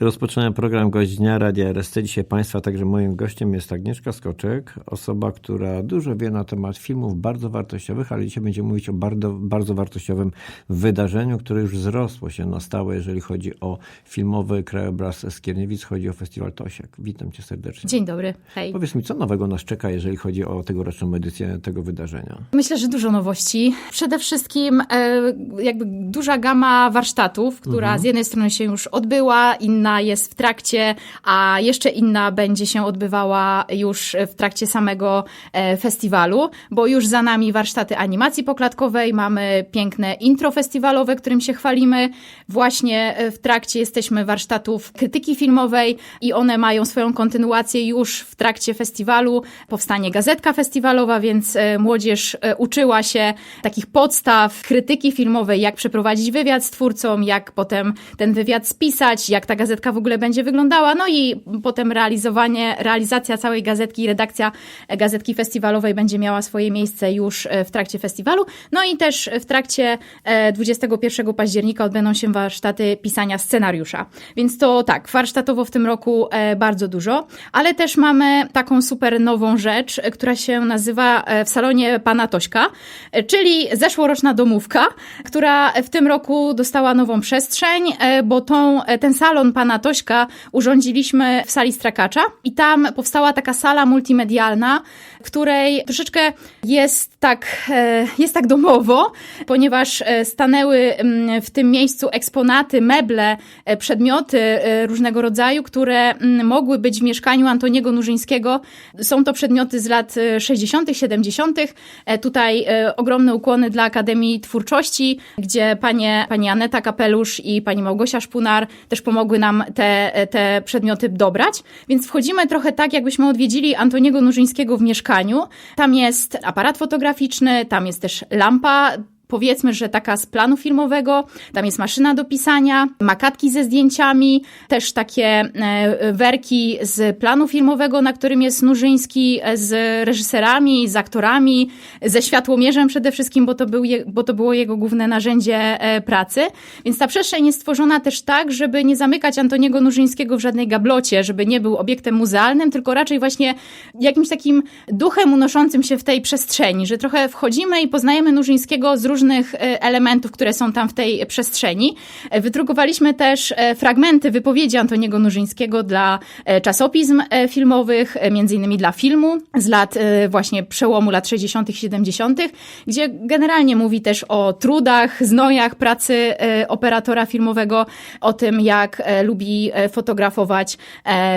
Rozpoczynam program Gość Dnia Radia RSC. Dzisiaj Państwa, także moim gościem jest Agnieszka Skoczek, osoba, która dużo wie na temat filmów bardzo wartościowych, ale dzisiaj będziemy mówić o bardzo, bardzo wartościowym wydarzeniu, które już wzrosło się na stałe, jeżeli chodzi o filmowy krajobraz Skierniewic, chodzi o Festiwal Tosiak. Witam Cię serdecznie. Dzień dobry, hej. Powiedz mi, co nowego nas czeka, jeżeli chodzi o tegoroczną edycję tego wydarzenia? Myślę, że dużo nowości. Przede wszystkim e, jakby duża gama warsztatów, która z jednej strony się już odbyła, inna jest w trakcie, a jeszcze inna będzie się odbywała już w trakcie samego e, festiwalu, bo już za nami warsztaty animacji poklatkowej, mamy piękne intro festiwalowe, którym się chwalimy. Właśnie e, w trakcie jesteśmy warsztatów krytyki filmowej i one mają swoją kontynuację już w trakcie festiwalu. Powstanie gazetka festiwalowa, więc e, młodzież uczyła się takich podstaw krytyki filmowej, jak przeprowadzić wywiad z twórcą, jak potem ten wywiad spisać, jak ta gazetka w ogóle będzie wyglądała, no i potem realizowanie, realizacja całej gazetki i redakcja gazetki festiwalowej będzie miała swoje miejsce już e, w trakcie festiwalu. No i też w trakcie e, 21 października odbędą się warsztaty pisania scenariusza. Więc to tak, warsztatowo w tym roku e, bardzo dużo, ale też mamy taką super nową rzecz, e, która się nazywa e, w salonie pana Tośka, e, czyli zeszłoroczna domówka, która w tym roku dostała nową przestrzeń, e, bo tą, e, ten salon pana Tośka urządziliśmy w sali Strakacza i tam powstała taka sala multimedialna, której troszeczkę jest tak, e, jest tak domowo, ponieważ e, stanęły mm, w tym miejscu eksponaty, meble, e, przedmioty różnego rodzaju, które mm, mogły być w mieszkaniu Antoniego Nurzyńskiego. Są to przedmioty z lat e, 60., 70. E, Tutaj ogromne ukłony dla Akademii Twórczości, gdzie panie, pani Aneta Kapelusz i pani Małgosia Szpunar też pomogły nam te, te przedmioty dobrać. Więc wchodzimy trochę tak, jakbyśmy odwiedzili Antoniego Nurzyńskiego w mieszkaniu. Tam jest aparat fotograficzny, tam jest też lampa powiedzmy, że taka z planu filmowego, tam jest maszyna do pisania, makatki ze zdjęciami, też takie e, werki z planu filmowego, na którym jest Nurzyński e, z reżyserami, z aktorami, ze światłomierzem przede wszystkim, bo to, był je, bo to było jego główne narzędzie e, pracy. Więc ta przestrzeń jest stworzona też tak, żeby nie zamykać Antoniego Nurzyńskiego w żadnej gablocie, żeby nie był obiektem muzealnym, tylko raczej właśnie jakimś takim duchem unoszącym się w tej przestrzeni, że trochę wchodzimy i poznajemy Nurzyńskiego z różnych e, elementów, które są tam w tej przestrzeni. E, Wydrukowaliśmy też e, fragmenty wypowiedzi Antoniego Nurzyńskiego dla czasopism filmowych, między innymi dla filmu z lat właśnie przełomu lat 60., 70., gdzie generalnie mówi też o trudach, znojach pracy operatora filmowego, o tym, jak lubi fotografować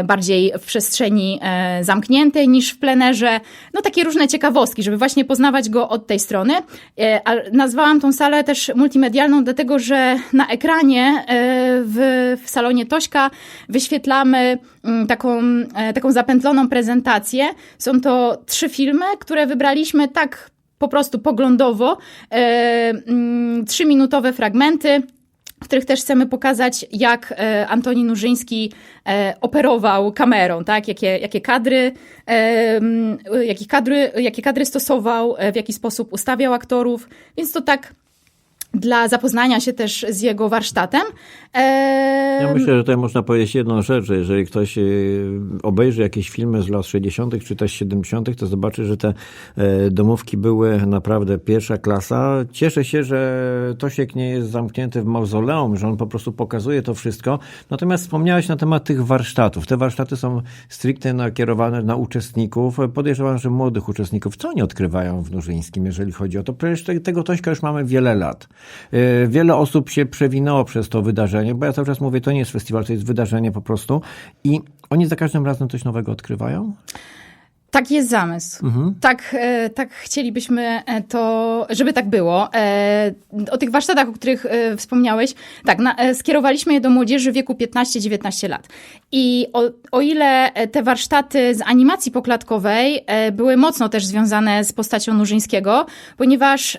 bardziej w przestrzeni zamkniętej niż w plenerze. No takie różne ciekawostki, żeby właśnie poznawać go od tej strony. E, A nazwałam tą salę też multimedialną, dlatego że na ekranie e, w, w salonie Tośka wyświetlamy mm, taką, e, taką zapętloną prezentację. Są to trzy filmy, które wybraliśmy tak po prostu poglądowo. E, mm, Trzyminutowe fragmenty w których też chcemy pokazać, jak e, Antoni Nurzyński e, operował kamerą, tak? jakie, jakie, kadry, e, jakie, kadry, jakie kadry stosował, w jaki sposób ustawiał aktorów, więc to tak dla zapoznania się też z jego warsztatem. E, Ja myślę, że tutaj można powiedzieć jedną rzecz, że jeżeli ktoś e, obejrzy jakieś filmy z lat 60. czy też 70., to zobaczy, że te e, domówki były naprawdę pierwsza klasa. Cieszę się, że Tosiek nie jest zamknięty w mauzoleum, że on po prostu pokazuje to wszystko. Natomiast wspomniałeś na temat tych warsztatów. Te warsztaty są stricte nakierowane na uczestników. Podejrzewam, że młodych uczestników. Co oni odkrywają w Nurzyńskim, jeżeli chodzi o to? Przecież te- tego Tośka już mamy wiele lat. E, Wiele osób się przewinęło przez to wydarzenie, bo ja cały czas mówię, to nie jest festiwal, to jest wydarzenie po prostu. I oni za każdym razem coś nowego odkrywają? Tak jest zamysł. Tak, e, tak chcielibyśmy e, to, żeby tak było. E, O tych warsztatach, o których wspomniałeś, tak, na, skierowaliśmy je do młodzieży w wieku 15-19 lat. I o, o ile te warsztaty z animacji poklatkowej były mocno też związane z postacią Nurzyńskiego, ponieważ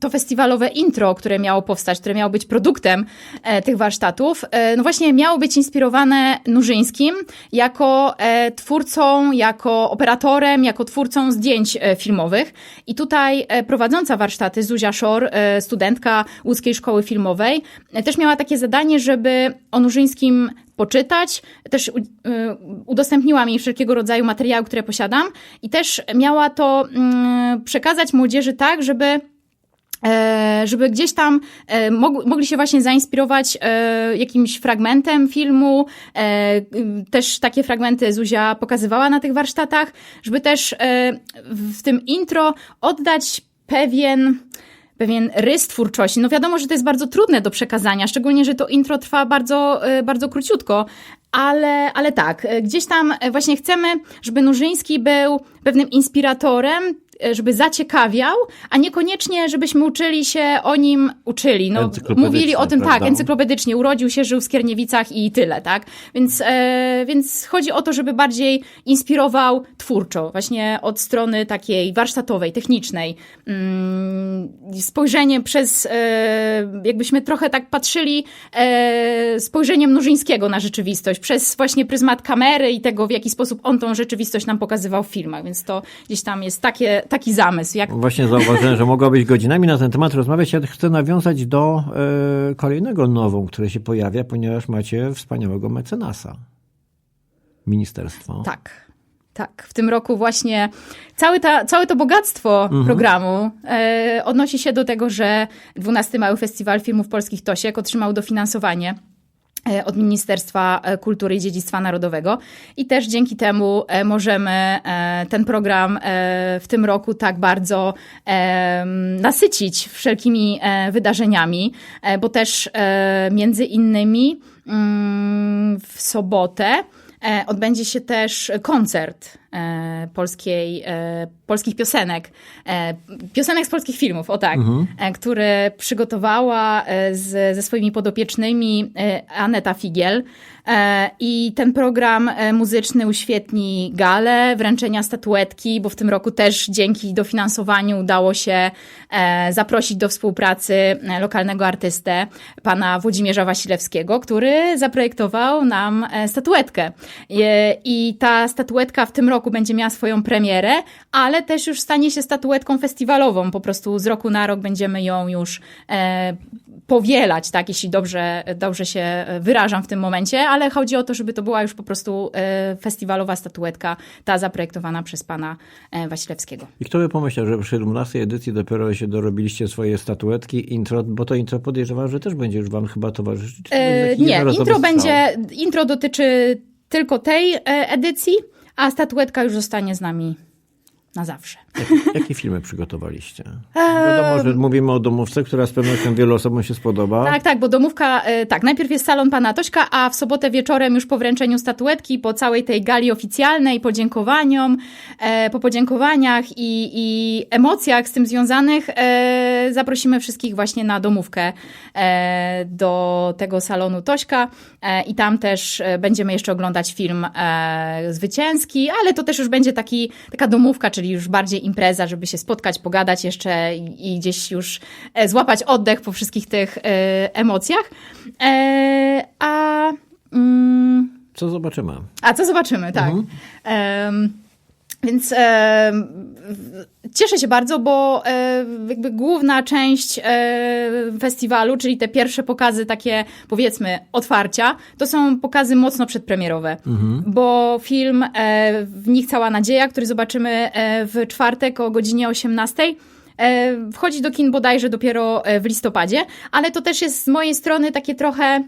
to festiwalowe intro, które miało powstać, które miało być produktem e, tych warsztatów, e, no właśnie miało być inspirowane Nurzyńskim jako e, twórcą, jako operatorem, jako twórcą zdjęć e, filmowych. I tutaj e, prowadząca warsztaty Zuzia Szor, e, studentka łódzkiej szkoły filmowej, też miała takie zadanie, żeby o Nurzyńskim poczytać. Też u- udostępniłam jej wszelkiego rodzaju materiały, które posiadam i też miała to mm, przekazać młodzieży tak, żeby żeby gdzieś tam e, mog, mogli się właśnie zainspirować e, jakimś fragmentem filmu. E, też takie fragmenty Zuzia pokazywała na tych warsztatach, żeby też e, w tym intro oddać pewien pewien rys twórczości. No wiadomo, że to jest bardzo trudne do przekazania, szczególnie, że to intro trwa bardzo, e, bardzo króciutko, ale, ale tak, e, gdzieś tam e, właśnie chcemy, żeby Nurzyński był pewnym inspiratorem, e, żeby zaciekawiał, a niekoniecznie, żebyśmy uczyli się o nim, uczyli. No, mówili o tym prawda? tak, encyklopedycznie. Urodził się, żył w Skierniewicach i tyle, tak? Więc, e, więc chodzi o to, żeby bardziej inspirował twórczo, właśnie od strony takiej warsztatowej, technicznej. Mm, spojrzenie przez, e, jakbyśmy trochę tak patrzyli e, spojrzeniem Nurzyńskiego na rzeczywistość, przez właśnie pryzmat kamery i tego, w jaki sposób on tą rzeczywistość nam pokazywał w filmach, więc to gdzieś tam jest takie, taki zamysł. Jak Właśnie zauważyłem, że mogłabyś godzinami na ten temat rozmawiać. Ja chcę nawiązać do e, kolejnego nową, które się pojawia, ponieważ macie wspaniałego mecenasa. Ministerstwo. Tak. Tak, w tym roku właśnie całe, ta, całe to bogactwo programu e, odnosi się do tego, że 12 Mały Festiwal Filmów Polskich Tosiek otrzymał dofinansowanie od Ministerstwa e, Kultury i Dziedzictwa Narodowego. I też dzięki temu e, możemy e, ten program e, w tym roku tak bardzo e, nasycić wszelkimi e, wydarzeniami, e, bo też e, między innymi mm, w sobotę E, Odbędzie się też koncert e, polskiej, e, polskich piosenek, e, piosenek z polskich filmów, o tak, e, który przygotowała e, z, ze swoimi podopiecznymi e, Aneta Figiel. E, I ten program e, muzyczny uświetni galę, wręczenia statuetki, bo w tym roku też dzięki dofinansowaniu udało się e, zaprosić do współpracy e, lokalnego artystę, pana Włodzimierza Wasilewskiego, który zaprojektował nam e, statuetkę. E, I ta statuetka w tym roku będzie miała swoją premierę, ale też już stanie się statuetką festiwalową. Po prostu z roku na rok będziemy ją już e, powielać, tak, jeśli dobrze, dobrze się wyrażam w tym momencie, ale chodzi o to, żeby to była już po prostu e, festiwalowa statuetka, ta zaprojektowana przez pana e, Wasilewskiego. I kto by pomyślał, że przy 12 edycji dopiero się dorobiliście swoje statuetki, intro, bo to intro podejrzewam, że też będzie już wam chyba towarzyszyć. E, nie, intro będzie, intro dotyczy tylko tej e, edycji, a statuetka już zostanie z nami na zawsze. Jak, jakie filmy przygotowaliście? Wiadomo, że mówimy o domówce, która z pewnością wielu osobom się spodoba. Tak, tak, bo domówka, e, tak, najpierw jest salon pana Tośka, a w sobotę wieczorem już po wręczeniu statuetki, po całej tej gali oficjalnej, podziękowaniom, e, po podziękowaniach i, i emocjach z tym związanych, e, zaprosimy wszystkich właśnie na domówkę do tego salonu Tośka i tam też będziemy jeszcze oglądać film zwycięski, ale to też już będzie taki, taka domówka, czyli już bardziej impreza, żeby się spotkać, pogadać jeszcze i, gdzieś już e, złapać oddech po wszystkich tych e, emocjach. E, a, mm, Co zobaczymy? a co zobaczymy, tak. Em, więc w- cieszę się bardzo, bo e, jakby główna część e, festiwalu, czyli te pierwsze pokazy takie powiedzmy otwarcia, to są pokazy mocno przedpremierowe, bo film e, W nich cała nadzieja, który zobaczymy e, w czwartek o godzinie 18. e, Wchodzi do kin bodajże dopiero e, w listopadzie, ale to też jest z mojej strony takie trochę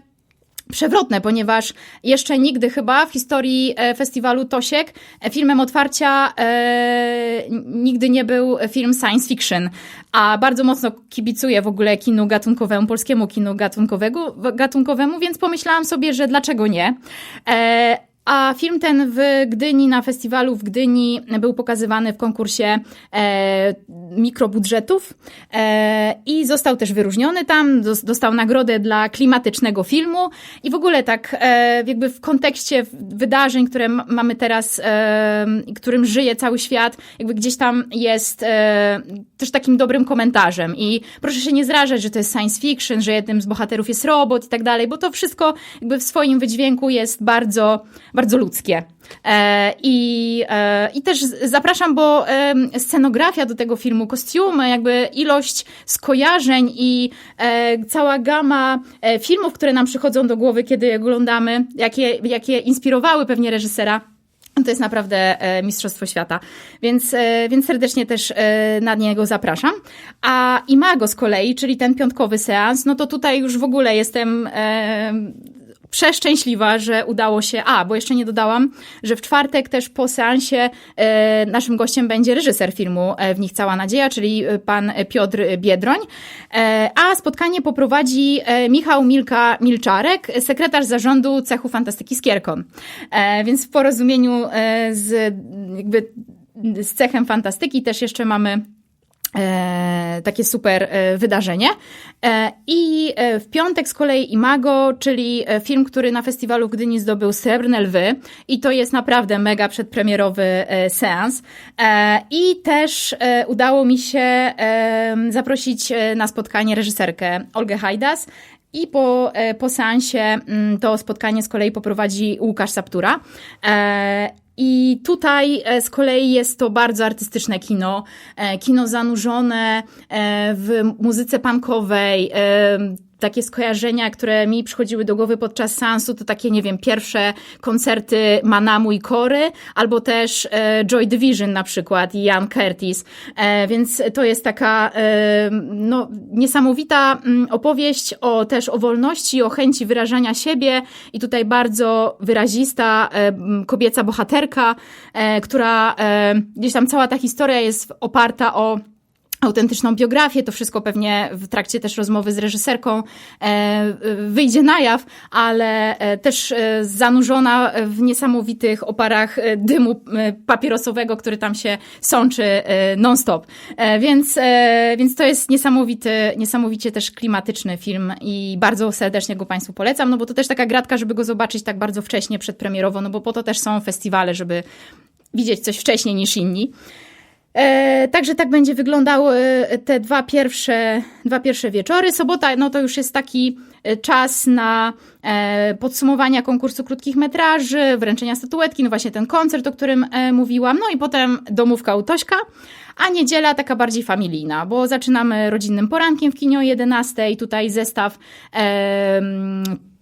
przewrotne, ponieważ jeszcze nigdy chyba w historii e, festiwalu Tosiek e, filmem otwarcia e, nigdy nie był film science fiction, a bardzo mocno kibicuję w ogóle kinu gatunkowemu, polskiemu kinu gatunkowego, gatunkowemu, więc pomyślałam sobie, że dlaczego nie. E, a film ten w Gdyni, na festiwalu w Gdyni był pokazywany w konkursie e, mikrobudżetów e, i został też wyróżniony tam, dos- dostał nagrodę dla klimatycznego filmu. I w ogóle tak e, jakby w kontekście wydarzeń, które mamy teraz, e, którym żyje cały świat, jakby gdzieś tam jest e, też takim dobrym komentarzem. I proszę się nie zrażać, że to jest science fiction, że jednym z bohaterów jest robot i tak dalej, bo to wszystko jakby w swoim wydźwięku jest bardzo bardzo ludzkie. E, I, e, I też zapraszam, bo scenografia do tego filmu, kostiumy, jakby ilość skojarzeń i e, cała gama filmów, które nam przychodzą do głowy, kiedy oglądamy, jakie, jakie inspirowały pewnie reżysera. To jest naprawdę Mistrzostwo Świata, więc, więc serdecznie też na niego zapraszam. A Imago z kolei, czyli ten piątkowy seans, no to tutaj już w ogóle jestem przeszczęśliwa, że udało się. A, bo jeszcze nie dodałam, że w czwartek też po seansie e, naszym gościem będzie reżyser filmu e, W nich cała nadzieja, czyli e, pan Piotr Biedroń. E, a spotkanie poprowadzi e, Michał Milka Milczarek, sekretarz zarządu cechu fantastyki Skierkon. E, więc w porozumieniu z, jakby, z cechem fantastyki też jeszcze mamy E, takie super e, wydarzenie. E, I e, w piątek z kolei Imago, czyli e, film, który na festiwalu w Gdyni zdobył Srebrne Lwy i to jest naprawdę mega przedpremierowy e, seans. I też udało mi się zaprosić na spotkanie reżyserkę Olgę Hajdas i po, po seansie to spotkanie z kolei poprowadzi Łukasz Saptura. I tutaj e, z kolei jest to bardzo artystyczne kino, e, kino zanurzone e, w muzyce punkowej, takie skojarzenia, które mi przychodziły do głowy podczas seansu, to takie, nie wiem, pierwsze koncerty Manamu i Kory, albo też e, Joy Division na przykład i Ian Curtis. E, więc to jest taka e, no, niesamowita mm, opowieść o, też o wolności, o chęci wyrażania siebie i tutaj bardzo wyrazista kobieca bohaterka, która gdzieś tam cała ta historia jest oparta o autentyczną biografię, to wszystko pewnie w trakcie też rozmowy z reżyserką e, wyjdzie na jaw, ale e, też e, zanurzona w niesamowitych oparach e, dymu e, papierosowego, który tam się sączy e, non-stop. E, więc, e, więc to jest niesamowity, niesamowicie też klimatyczny film i bardzo serdecznie go Państwu polecam, no bo to też taka gratka, żeby go zobaczyć tak bardzo wcześnie, przedpremierowo, no bo po to też są festiwale, żeby widzieć coś wcześniej niż inni. E, także tak będzie wyglądały e, te dwa pierwsze, dwa pierwsze wieczory. Sobota, no to już jest taki e, czas na e, podsumowania konkursu krótkich metraży, wręczenia statuetki, no właśnie ten koncert, o którym e, mówiłam, no i potem domówka u Tośka, a niedziela taka bardziej familijna, bo zaczynamy rodzinnym porankiem w kinie o 11 i tutaj zestaw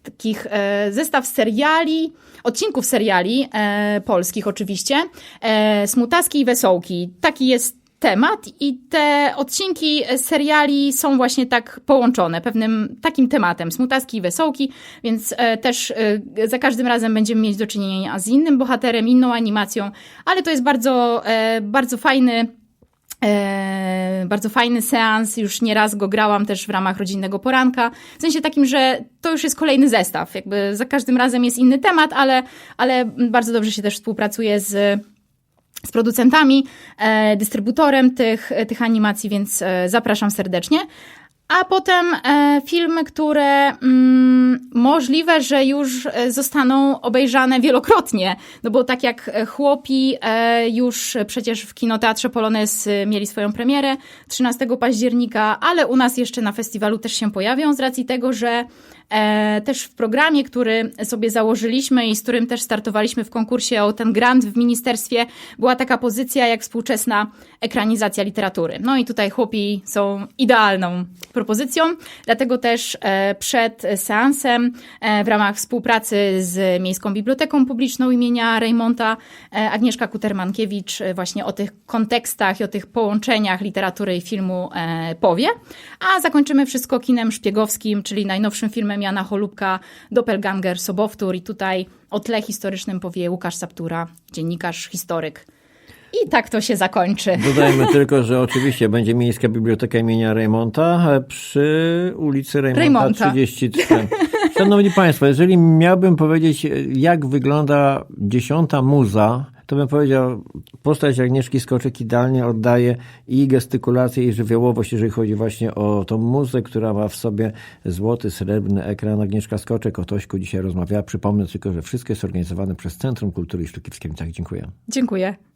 takich e, zestaw seriali, odcinków seriali e, polskich oczywiście, e, Smutaski i Wesołki. Taki jest temat i te odcinki seriali są właśnie tak połączone pewnym takim tematem, Smutaski i Wesołki, więc też za każdym razem będziemy mieć do czynienia z innym bohaterem, inną animacją, ale to jest bardzo, bardzo fajny E, bardzo fajny seans, już nieraz go grałam też w ramach rodzinnego poranka. W sensie takim, że to już jest kolejny zestaw. Jakby za każdym razem jest inny temat, ale, ale bardzo dobrze się też współpracuje z, z producentami, e, dystrybutorem tych, tych animacji, więc e, zapraszam serdecznie. A potem e, filmy, które mm, możliwe, że już e, zostaną obejrzane wielokrotnie. No bo tak jak e, chłopi e, już przecież w kinoteatrze Polones e, mieli swoją premierę 13 października, ale u nas jeszcze na festiwalu też się pojawią z racji tego, że też w programie, który sobie założyliśmy i z którym też startowaliśmy w konkursie o ten grant w ministerstwie, była taka pozycja jak współczesna ekranizacja literatury. No i tutaj chłopi są idealną propozycją, dlatego też e, przed seansem e, w ramach współpracy z Miejską Biblioteką Publiczną imienia Rejmonta e, Agnieszka Kutermankiewicz e, właśnie o tych kontekstach i o tych połączeniach literatury i filmu e, powie, a zakończymy wszystko kinem szpiegowskim, czyli najnowszym filmem Jana Holubka Doppelganger Sobowtór i tutaj o tle historycznym powie Łukasz Saptura, dziennikarz, historyk. I tak to się zakończy. Dodajmy tylko, że oczywiście będzie Miejska Biblioteka imienia Reymonta e, przy ulicy Reymonta, Reymonta. 33. Szanowni Państwo, jeżeli miałbym powiedzieć, jak wygląda dziesiąta muza, to bym powiedział, postać Agnieszki Skoczek idealnie oddaje i gestykulację, i żywiołowość, jeżeli chodzi właśnie o tą muzę, która ma w sobie złoty, srebrny ekran. Agnieszka Skoczek o Tośku dzisiaj rozmawiała. Przypomnę tylko, że wszystko jest organizowane przez Centrum Kultury i Sztuki w Skiemnicach. Dziękuję. Dziękuję.